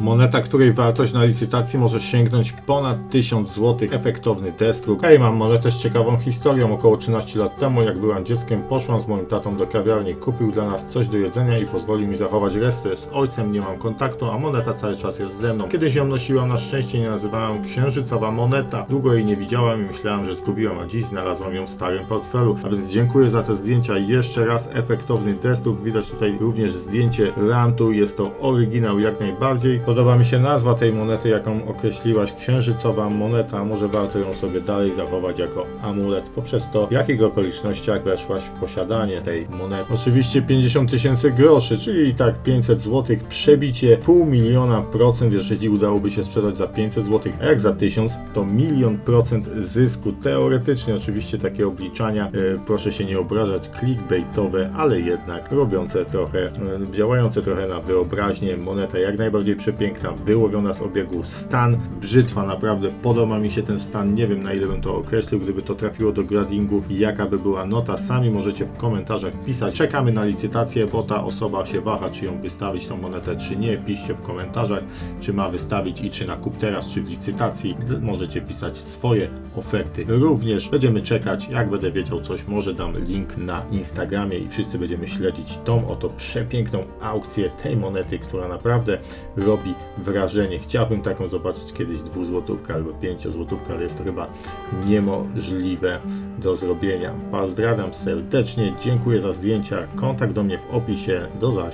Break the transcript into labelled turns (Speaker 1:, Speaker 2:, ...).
Speaker 1: Moneta, której wartość na licytacji może sięgnąć ponad 1000 zł. Efektowny destruk. Hej, mam monetę z ciekawą historią. Około 13 lat temu, jak byłam dzieckiem, poszłam z moim tatą do kawiarni. Kupił dla nas coś do jedzenia i pozwolił mi zachować resztę. Z ojcem nie mam kontaktu, a moneta cały czas jest ze mną. Kiedyś ją nosiłam, na szczęście nie nazywałam księżycowa moneta. Długo jej nie widziałam i myślałam, że zgubiłam, a dziś znalazłam ją w starym portfelu. A więc dziękuję za te zdjęcia. Jeszcze raz efektowny destruk. Widać tutaj również zdjęcie rantu. Jest to oryginał jak najbardziej. Podoba mi się nazwa tej monety, jaką określiłaś. Księżycowa moneta. Może warto ją sobie dalej zachować jako amulet poprzez to, w jakich okolicznościach weszłaś w posiadanie tej monety. Oczywiście 50 tysięcy groszy, czyli i tak 500 zł. Przebicie pół miliona procent, jeżeli udałoby się sprzedać za 500 zł, a jak za 1000, to milion procent zysku. Teoretycznie oczywiście takie obliczania, e, proszę się nie obrażać, clickbaitowe, ale jednak robiące trochę, e, działające trochę na wyobraźnię. Moneta jak najbardziej przepiękna, wyłowiona z obiegu. Stan, brzytwa, naprawdę podoba mi się ten stan. Nie wiem na ile bym to określił, gdyby to trafiło do gradingu jaka by była nota. Sami możecie w komentarzach pisać. Czekamy na licytację, bo ta osoba się waha, czy ją wystawić tą monetę, czy nie. Piszcie w komentarzach, czy ma wystawić i czy na kup teraz, czy w licytacji. Możecie pisać swoje oferty. Również będziemy czekać, jak będę wiedział coś, może dam link na Instagramie i wszyscy będziemy śledzić tą oto przepiękną aukcję tej monety, która naprawdę robi wrażenie. Chciałbym taką zobaczyć kiedyś dwuzłotówkę albo pięciozłotówkę, ale jest to chyba niemożliwe do zrobienia. Pozdrawiam serdecznie, dziękuję za zdjęcia, kontakt do mnie w opisie, do zaś.